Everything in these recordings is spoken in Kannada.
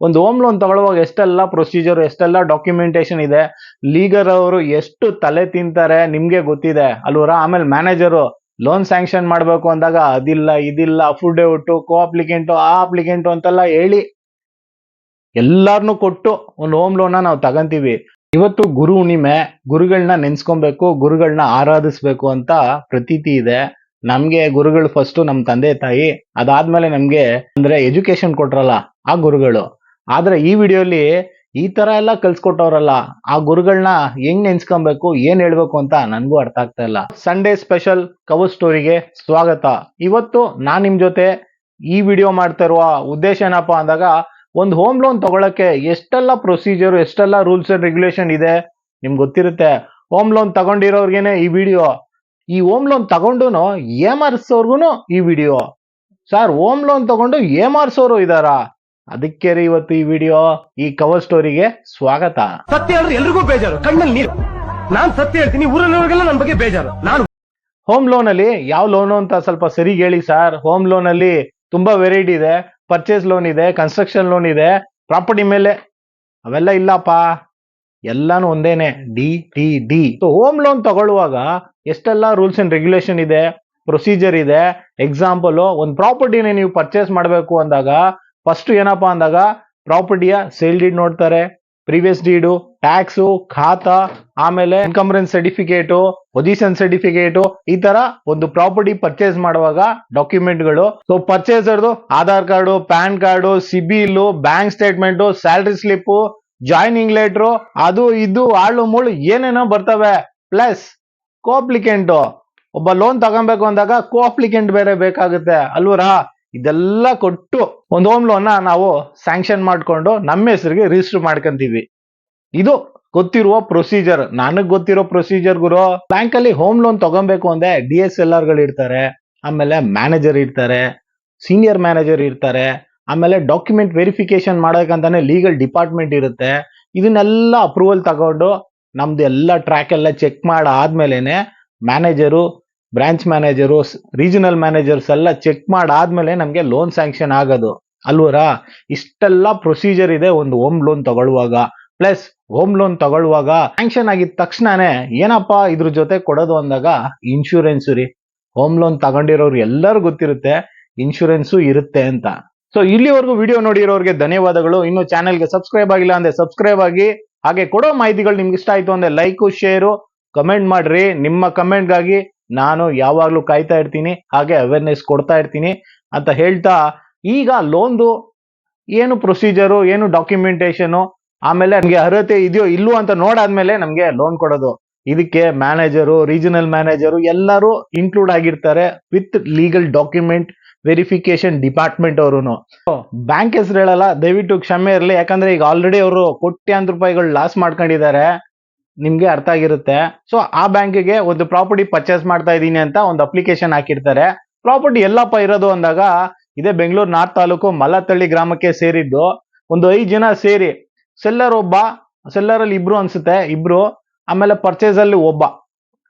ಒಂದು ಹೋಮ್ ಲೋನ್ ತಗೊಳ್ಳುವಾಗ ಎಷ್ಟೆಲ್ಲ ಪ್ರೊಸೀಜರ್ ಎಷ್ಟೆಲ್ಲ ಡಾಕ್ಯುಮೆಂಟೇಶನ್ ಇದೆ? ಲೀಗರ್ ಅವರು ಎಷ್ಟು ತಲೆ ತಿಂತಾರೆ ನಿಮ್ಗೆ ಗೊತ್ತಿದೆ. ಅಲ್ವರ? ಆಮೇಲೆ ಮ್ಯಾನೇಜರು ಲೋನ್ ಸ್ಯಾಂಕ್ಷನ್ ಮಾಡ್ಬೇಕು ಅಂದಾಗ ಅದಿಲ್ಲ, ಇದಿಲ್ಲ ಅಫಿಡೇವಿಟ್ ಕೋ ಅಪ್ಲಿಕೆಂಟು ಆ ಅಪ್ಲಿಕೆಂಟು ಅಂತೆಲ್ಲ ಹೇಳಿ. ಎಲ್ಲಾರ್ನು ಕೊಟ್ಟು ಒಂದು ಹೋಮ್ ಲೋನ್ ನಾವು ತಗಂತೀವಿ. ಇವತ್ತು ಗುರು ಹುಣ್ಣಿಮೆ ಗುರುಗಳನ್ನ ನೆನ್ಸ್ಕೊಬೇಕು ಗುರುಗಳನ್ನ ಆರಾಧಿಸ್ಬೇಕು ಅಂತ ಪ್ರತೀತಿ ಇದೆ. ನಮ್ಗೆ ಗುರುಗಳು ಫಸ್ಟ್ ನಮ್ ತಂದೆ ತಾಯಿ. ಅದಾದ್ಮೇಲೆ ನಮ್ಗೆ ಅಂದ್ರೆ ಎಜುಕೇಶನ್ ಕೊಟ್ರಲ್ಲ ಆ ಗುರುಗಳು. ಆದ್ರೆ ಈ ವಿಡಿಯೋಲಿ ಈ ತರ ಎಲ್ಲ ಕಲ್ಸ್ಕೊಟ್ಟವ್ರಲ್ಲ, ಆ ಗುರುಗಳನ್ನ ಹೆಂಗ್ ನೆನ್ಸ್ಕೊಬೇಕು, ಏನ್ ಹೇಳ್ಬೇಕು ಅಂತ ನನ್ಗೂ ಅರ್ಥ ಆಗ್ತಾ ಇಲ್ಲ. ಸಂಡೇ ಸ್ಪೆಷಲ್ ಕವರ್ ಸ್ಟೋರಿಗೆ ಸ್ವಾಗತ. ಇವತ್ತು ನಾನ್ ನಿಮ್ ಜೊತೆ ಈ ವಿಡಿಯೋ ಮಾಡ್ತಾ ಇರುವ ಉದ್ದೇಶ ಏನಪ್ಪಾ ಅಂದಾಗ, ಒಂದು ಹೋಮ್ ಲೋನ್ ತಗೊಳಕ್ಕೆ ಎಷ್ಟೆಲ್ಲ ಪ್ರೊಸೀಜರ್ ಎಷ್ಟೆಲ್ಲ ರೂಲ್ಸ್ ಅಂಡ್ ರೆಗ್ಯುಲೇಷನ್ ಇದೆ ನಿಮ್ಗೆ ಗೊತ್ತಿರುತ್ತೆ? ಹೋಮ್ ಲೋನ್ ತಗೊಂಡಿರೋರ್ಗೇನೆ ಈ ವಿಡಿಯೋ. ಈ ಹೋಮ್ ಲೋನ್ ತಗೊಂಡು ಏಮಾರಿಸೋರ್ಗು ಈ ವಿಡಿಯೋ. ಸರ್ ಹೋಮ್ ಲೋನ್ ತಗೊಂಡು ಏಮಾರಿಸೋರು ಇದಾರಾ? ಅದಕ್ಕೆ ರೀ ಇವತ್ತು ಈ ವಿಡಿಯೋ ಈ ಕವರ್ ಸ್ಟೋರಿಗೆ ಸ್ವಾಗತ. ಸತ್ಯ ಹೇಳಿದ್ರೆ ಎಲ್ರಿಗೂ ಬೇಜಾರು ಕಣ್ಣಲ್ಲಿ ನೀರು. ನಾನ್ ಸತ್ಯ ಹೇಳ್ತೀನಿ ಊರಲ್ಲಿರೋರಿಗೆಲ್ಲ ನನ್ ಬಗ್ಗೆ ಬೇಜಾರು. ನಾನು ಹೋಮ್ ಲೋನ್ ಅಲ್ಲಿ ಯಾವ ಲೋನು ಅಂತ ಸ್ವಲ್ಪ ಸರಿ ಹೇಳಿ ಸರ್ ಹೋಮ್ ಲೋನ್ ಅಲ್ಲಿ ತುಂಬಾ ವೆರೈಟಿ ಇದೆ. ಪರ್ಚೇಸ್ ಲೋನ್ ಇದೆ ಕನ್ಸ್ಟ್ರಕ್ಷನ್ ಲೋನ್ ಇದೆ ಪ್ರಾಪರ್ಟಿ ಮೇಲೆ ಅವೆಲ್ಲ ಇಲ್ಲಪ್ಪ. ಎಲ್ಲಾನು ಒಂದೇನೆ D T D home loan ತಗೊಳ್ಳುವಾಗ ಎಷ್ಟೆಲ್ಲ ರೂಲ್ಸ್ ಅಂಡ್ ರೆಗ್ಯುಲೇಷನ್ ಇದೆ ಪ್ರೊಸೀಜರ್ ಇದೆ. ಎಕ್ಸಾಂಪಲ್ ಒಂದು ಪ್ರಾಪರ್ಟಿನ ನೀವು ಪರ್ಚೇಸ್ ಮಾಡಬೇಕು ಅಂದಾಗ ಫಸ್ಟ್ ಏನಪ್ಪಾ ಅಂದಾಗ ಪ್ರಾಪರ್ಟಿಯ ಸೇಲ್ ಡೀಡ್ ನೋಡ್ತಾರೆ ಪ್ರೀವಿಯಸ್ ಡೀಡು ಟ್ಯಾಕ್ಸು ಖಾತಾ, ಆಮೇಲೆ ಇನ್ಕಮ್ರೆನ್ಸ್ ಸರ್ಟಿಫಿಕೇಟು ಪೊಸಿಷನ್ ಸರ್ಟಿಫಿಕೇಟು ಈ ತರ ಒಂದು ಪ್ರಾಪರ್ಟಿ ಪರ್ಚೇಸ್ ಮಾಡುವಾಗ ಡಾಕ್ಯುಮೆಂಟ್ಗಳು so ಪರ್ಚೇಸರ್ದು Aadhaar card, PAN card CIBIL bank statement salary slip joining letter ಅದು ಇದು ಆಳು ಮುಳು ಏನೇನೋ ಬರ್ತವೆ. ಪ್ಲಸ್ ಕೋಪ್ಲಿಕೆಂಟು ಒಬ್ಬ ಲೋನ್ ತಗೊಬೇಕು ಅಂದಾಗ ಕೋಪ್ಲಿಕೆಂಟ್ ಬೇರೆ ಬೇಕಾಗುತ್ತೆ. ಅಲ್ವರಾ? ಇದೆಲ್ಲ ಕೊಟ್ಟು ಒಂದು ಹೋಮ್ ಲೋನ್ ನಾವು ಸ್ಯಾಂಕ್ಷನ್ ಮಾಡ್ಕೊಂಡು ನಮ್ಮ ಹೆಸರಿಗೆ ರಿಜಿಸ್ಟರ್ ಮಾಡ್ಕೊಂತೀವಿ. ಇದು ಗೊತ್ತಿರುವ ಪ್ರೊಸೀಜರ್ ನನಗ್ ಗೊತ್ತಿರೋ ಪ್ರೊಸೀಜರ್ ಗುರು. ಬ್ಯಾಂಕ್ ಅಲ್ಲಿ ಹೋಮ್ ಲೋನ್ ತಗೊಬೇಕು ಅಂದ್ರೆ ಡಿ ಎಸ್ ಎಲ್ ಆರ್ಗಳು ಇರ್ತಾರೆ, ಆಮೇಲೆ ಮ್ಯಾನೇಜರ್ ಇರ್ತಾರೆ ಸೀನಿಯರ್ ಮ್ಯಾನೇಜರ್ ಇರ್ತಾರೆ, ಆಮೇಲೆ ಡಾಕ್ಯುಮೆಂಟ್ ವೆರಿಫಿಕೇಶನ್ ಮಾಡಬೇಕಂತಾನೆ ಲೀಗಲ್ ಡಿಪಾರ್ಟ್ಮೆಂಟ್ ಇರುತ್ತೆ. ಇದನ್ನೆಲ್ಲ ಅಪ್ರೂವಲ್ ತಗೊಂಡು ನಮ್ದು ಎಲ್ಲ ಟ್ರ್ಯಾಕ್ ಎಲ್ಲ check ಮಾಡಾದ್ಮೇಲೆನೆ manager branch manager regional managers ಎಲ್ಲ ಚೆಕ್ ಮಾಡಾದ್ಮೇಲೆ ನಮಗೆ ಲೋನ್ ಸ್ಯಾಂಕ್ಷನ್ ಆಗೋದು. ಅಲ್ವರ? ಇಷ್ಟೆಲ್ಲ ಪ್ರೊಸೀಜರ್ ಇದೆ ಒಂದು ಹೋಮ್ ಲೋನ್ ತಗೊಳ್ಳುವಾಗ. ಪ್ಲಸ್ ಹೋಮ್ ಲೋನ್ ತಗೊಳ್ಳುವಾಗ ಸ್ಯಾಂಕ್ಷನ್ ಆಗಿದ ತಕ್ಷಣನೇ ಏನಪ್ಪಾ ಇದ್ರ ಜೊತೆ ಕೊಡೋದು ಅಂದಾಗ ಇನ್ಶೂರೆನ್ಸ್ ರೀ. ಹೋಮ್ ಲೋನ್ ತಗೊಂಡಿರೋರು ಎಲ್ಲರೂ ಗೊತ್ತಿರುತ್ತೆ, ಇನ್ಶೂರೆನ್ಸು ಇರುತ್ತೆ ಅಂತ. ಸೊ ಇಲ್ಲಿವರೆಗೂ ವಿಡಿಯೋ ನೋಡಿರೋರಿಗೆ ಧನ್ಯವಾದಗಳು. ಇನ್ನು ಚಾನೆಲ್ಗೆ ಸಬ್ಸ್ಕ್ರೈಬ್ ಆಗಿಲ್ಲ ಅಂದ್ರೆ ಸಬ್ಸ್ಕ್ರೈಬ್ ಆಗಿ, ಹಾಗೆ ಕೊಡೋ ಮಾಹಿತಿಗಳು ನಿಮ್ಗೆ ಇಷ್ಟ ಆಯ್ತು ಅಂದ್ರೆ ಲೈಕು, ಶೇರು, ಕಮೆಂಟ್ ಮಾಡ್ರಿ. ನಿಮ್ಮ ಕಮೆಂಟ್ಗಾಗಿ ನಾನು ಯಾವಾಗ್ಲೂ ಕಾಯ್ತಾ ಇರ್ತೀನಿ, ಹಾಗೆ ಅವೇರ್ನೆಸ್ ಕೊಡ್ತಾ ಇರ್ತೀನಿ ಅಂತ ಹೇಳ್ತಾ ಈಗ ಲೋನ್ದು ಏನು ಪ್ರೊಸೀಜರು ಏನು ಡಾಕ್ಯುಮೆಂಟೇಶನ್ ಆಮೇಲೆ ನಮ್ಗೆ ಅರ್ಹತೆ ಇದೆಯೋ ಇಲ್ಲೋ ಅಂತ ನೋಡಾದ್ಮೇಲೆ ನಮ್ಗೆ ಲೋನ್ ಕೊಡೋದು. ಇದಕ್ಕೆ ಮ್ಯಾನೇಜರು ರೀಜನಲ್ ಮ್ಯಾನೇಜರು ಎಲ್ಲರೂ ಇನ್ಕ್ಲೂಡ್ ಆಗಿರ್ತಾರೆ with legal document verification department ಅವರು ಬ್ಯಾಂಕ್ ಹೆಸರು ಹೇಳಲ್ಲ, ದಯವಿಟ್ಟು ಕ್ಷಮೆ ಇರಲಿ, ಯಾಕಂದ್ರೆ ಈಗ ಆಲ್ರೆಡಿ ಅವರು ಕೋಟ್ಯಾಂತರ ರೂಪಾಯಿಗಳು ಲಾಸ್ ಮಾಡ್ಕೊಂಡಿದ್ದಾರೆ. ನಿಮ್ಗೆ ಅರ್ಥ ಆಗಿರುತ್ತೆ. ಸೊ ಆ ಬ್ಯಾಂಕಿಗೆ ಒಂದು ಪ್ರಾಪರ್ಟಿ ಪರ್ಚೇಸ್ ಮಾಡ್ತಾ ಇದ್ದೀನಿ ಅಂತ ಒಂದು ಅಪ್ಲಿಕೇಶನ್ ಹಾಕಿರ್ತಾರೆ. ಪ್ರಾಪರ್ಟಿ ಎಲ್ಲಪ್ಪ ಇರೋದು ಅಂದಾಗ, ಇದೇ ಬೆಂಗಳೂರು ನಾರ್ತ್ ತಾಲೂಕು ಮಲ್ಲತಳ್ಳಿ ಗ್ರಾಮಕ್ಕೆ ಸೇರಿದ್ದು. ಒಂದು ಐದು ಜನ ಸೇರಿ ಸೆಲ್ಲರ್ ಒಬ್ಬ ಸೆಲ್ಲರ್ ಅಲ್ಲಿ ಇಬ್ರು ಅನ್ಸುತ್ತೆ, ಇಬ್ರು, ಆಮೇಲೆ ಪರ್ಚೇಸ್ ಅಲ್ಲಿ ಒಬ್ಬ.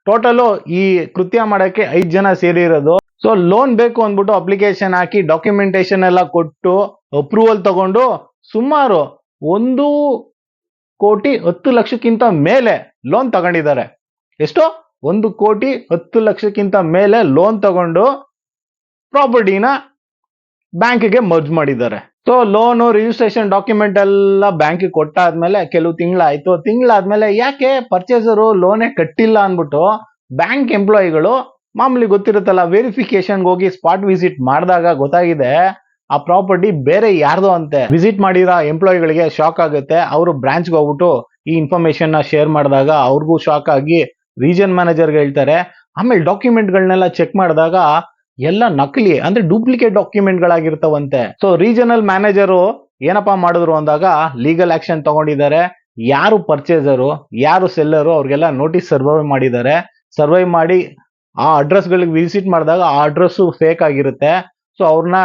ಟೋಟಲು ಈ ಕೃತ್ಯ ಮಾಡಕ್ಕೆ ಐದು ಜನ ಸೇರಿರೋದು. ಸೊ ಲೋನ್ ಬೇಕು ಅಂದ್ಬಿಟ್ಟು ಅಪ್ಲಿಕೇಶನ್ ಹಾಕಿ ಡಾಕ್ಯುಮೆಂಟೇಶನ್ ಎಲ್ಲ ಕೊಟ್ಟು ಅಪ್ರೂವಲ್ ತಗೊಂಡು ಸುಮಾರು ಒಂದು ಕೋಟಿ ಹತ್ತು ಲಕ್ಷಕ್ಕಿಂತ ಮೇಲೆ ಲೋನ್ ತಗೊಂಡಿದ್ದಾರೆ. ಎಷ್ಟು? ಒಂದು ಕೋಟಿ ಹತ್ತು ಲಕ್ಷಕ್ಕಿಂತ ಮೇಲೆ ಲೋನ್ ತಗೊಂಡು ಪ್ರಾಪರ್ಟಿನ ಬ್ಯಾಂಕ್ಗೆ ಮರ್ಜ್ ಮಾಡಿದ್ದಾರೆ. ಸೊ ಲೋನು ರಿಜಿಸ್ಟ್ರೇಷನ್ ಡಾಕ್ಯುಮೆಂಟ್ ಎಲ್ಲ ಬ್ಯಾಂಕಿಗೆ ಕೊಟ್ಟಾದ್ಮೇಲೆ ಕೆಲವು ತಿಂಗಳಾಯ್ತು. ತಿಂಗಳಾದ್ಮೇಲೆ ಯಾಕೆ ಪರ್ಚೇಸರು ಲೋನೇ ಕಟ್ಟಿಲ್ಲ ಅಂದ್ಬಿಟ್ಟು ಬ್ಯಾಂಕ್ ಎಂಪ್ಲಾಯಿಗಳು ಮಾಮೂಲಿ ಗೊತ್ತಿರುತ್ತಲ್ಲ ವೆರಿಫಿಕೇಶನ್ಗೆ ಹೋಗಿ ಸ್ಪಾಟ್ ವಿಸಿಟ್ ಮಾಡಿದಾಗ ಗೊತ್ತಾಗಿದೆ ಆ ಪ್ರಾಪರ್ಟಿ ಬೇರೆ ಯಾರ್ದೋ ಅಂತೆ. ವಿಸಿಟ್ ಮಾಡಿರೋ ಎಂಪ್ಲಾಯಿಗಳಿಗೆ ಶಾಕ್ ಆಗುತ್ತೆ. ಅವರು ಬ್ರಾಂಚ್ಗೆ ಹೋಗ್ಬಿಟ್ಟು ಈ ಇನ್ಫಾರ್ಮೇಶನ್ನ ಶೇರ್ ಮಾಡಿದಾಗ ಅವ್ರಿಗೂ ಶಾಕ್ ಆಗಿ ರೀಜನ್ ಮ್ಯಾನೇಜರ್ಗೆ ಹೇಳ್ತಾರೆ. ಆಮೇಲೆ ಡಾಕ್ಯುಮೆಂಟ್ಗಳನ್ನೆಲ್ಲ ಚೆಕ್ ಮಾಡಿದಾಗ ಎಲ್ಲ ನಕಲಿ, ಅಂದ್ರೆ ಡೂಪ್ಲಿಕೇಟ್ ಡಾಕ್ಯುಮೆಂಟ್ ಗಳಾಗಿರ್ತಾವಂತೆ. ಸೊ ರೀಜನಲ್ ಮ್ಯಾನೇಜರು ಏನಪ್ಪಾ ಮಾಡಿದ್ರು ಅಂದಾಗ ಲೀಗಲ್ ಆಕ್ಷನ್ ತಗೊಂಡಿದ್ದಾರೆ. ಯಾರು ಪರ್ಚೇಸರು ಯಾರು ಸೆಲ್ಲರು ಅವ್ರಿಗೆಲ್ಲ ನೋಟಿಸ್ ಸರ್ವೈವ್ ಮಾಡಿದ್ದಾರೆ. ಸರ್ವೈವ್ ಮಾಡಿ ಆ ಅಡ್ರೆಸ್ ಗಳಿಗೆ ವಿಸಿಟ್ ಮಾಡಿದಾಗ ಆ ಅಡ್ರೆಸ್ ಫೇಕ್ ಆಗಿರುತ್ತೆ. ಸೊ ಅವ್ರನ್ನ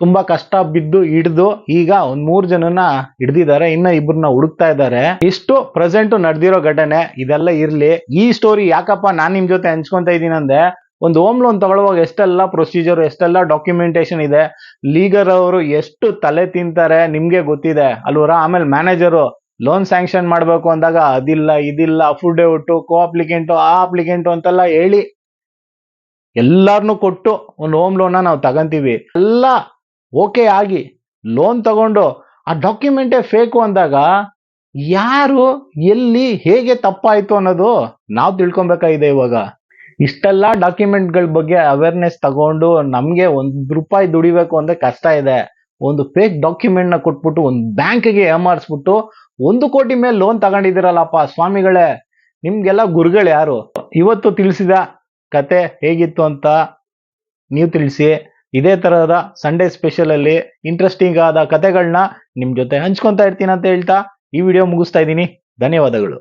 ತುಂಬಾ ಕಷ್ಟ ಬಿದ್ದು ಹಿಡಿದು ಈಗ ಒಂದ್ ಮೂರ್ ಜನನ ಹಿಡ್ದಿದ್ದಾರೆ, ಇನ್ನ ಇಬ್ಬರನ್ನ ಹುಡುಕ್ತಾ ಇದ್ದಾರೆ. ಇಷ್ಟು ಪ್ರೆಸೆಂಟ್ ನಡೆದಿರೋ ಘಟನೆ ಇದೆಲ್ಲ ಇರ್ಲಿ. ಈ ಸ್ಟೋರಿ ಯಾಕಪ್ಪ ನಾನ್ ನಿಮ್ ಜೊತೆ ಹಂಚ್ಕೊಂತ ಇದೀನಿ ಅಂದ್ರೆ, ಒಂದು ಹೋಮ್ ಲೋನ್ ತಗೊಳ್ಳುವಾಗ ಎಷ್ಟೆಲ್ಲ ಪ್ರೊಸೀಜರ್ ಎಷ್ಟೆಲ್ಲ ಡಾಕ್ಯುಮೆಂಟೇಶನ್ ಇದೆ ಲೀಗರ್ ಅವರು ಎಷ್ಟು ತಲೆ ತಿಂತಾರೆ ನಿಮ್ಗೆ ಗೊತ್ತಿದೆ. ಅಲ್ವರ? ಆಮೇಲೆ ಮ್ಯಾನೇಜರು ಲೋನ್ ಸ್ಯಾಂಕ್ಷನ್ ಮಾಡ್ಬೇಕು ಅಂದಾಗ ಅದಿಲ್ಲ, ಇದಿಲ್ಲ ಫುಡ್ ಅಫಿಡೇವಿಟ್ ಕೋ ಅಪ್ಲಿಕೆಂಟು ಆ ಅಪ್ಲಿಕೆಂಟು ಅಂತೆಲ್ಲ ಹೇಳಿ ಎಲ್ಲಾರ್ನು ಕೊಟ್ಟು ಒಂದು ಹೋಮ್ ಲೋನ್ ನಾವು ತಗಂತೀವಿ. ಎಲ್ಲ ಓಕೆ ಆಗಿ ಲೋನ್ ತಗೊಂಡು ಆ ಡಾಕ್ಯುಮೆಂಟೇ ಫೇಕು ಅಂದಾಗ ಯಾರು, ಎಲ್ಲಿ, ಹೇಗೆ ತಪ್ಪಾಯಿತು ಅನ್ನೋದು ನಾವು ತಿಳ್ಕೊಬೇಕಾಗಿದೆ ಇವಾಗ. ಇಷ್ಟೆಲ್ಲ ಡಾಕ್ಯುಮೆಂಟ್ಗಳ ಬಗ್ಗೆ ಅವೇರ್ನೆಸ್ ತಗೊಂಡು ನಮಗೆ ಒಂದು ರೂಪಾಯಿ ದುಡಿಬೇಕು ಅಂದ್ರೆ ಕಷ್ಟ ಇದೆ. ಒಂದು ಫೇಕ್ ಡಾಕ್ಯುಮೆಂಟ್ನ ಕೊಟ್ಬಿಟ್ಟು ಒಂದು ಬ್ಯಾಂಕ್ಗೆ ಏಮಾರಿಸ್ಬಿಟ್ಟು ಒಂದು ಕೋಟಿ ಮೇಲೆ ಲೋನ್ ತಗೊಂಡಿದ್ದೀರಲ್ಲಪ್ಪ ಸ್ವಾಮಿಗಳೇ. ನಿಮ್ಗೆಲ್ಲ ಗುರುಗಳು ಯಾರು? ಇವತ್ತು ತಿಳಿಸಿದ ಕತೆ ಹೇಗಿತ್ತು ಅಂತ ನೀವು ತಿಳಿಸಿ. ಇದೇ ತರಹದ ಸಂಡೇ ಸ್ಪೆಷಲ್ ಅಲ್ಲಿ ಇಂಟ್ರೆಸ್ಟಿಂಗ್ ಆದ ಕತೆಗಳನ್ನ ನಿಮ್ ಜೊತೆ ಹಂಚ್ಕೊಂತಾ ಇರ್ತೀನಿ ಅಂತ ಹೇಳ್ತಾ ಈ ವಿಡಿಯೋ ಮುಗಿಸ್ತಾ ಇದ್ದೀನಿ. ಧನ್ಯವಾದಗಳು.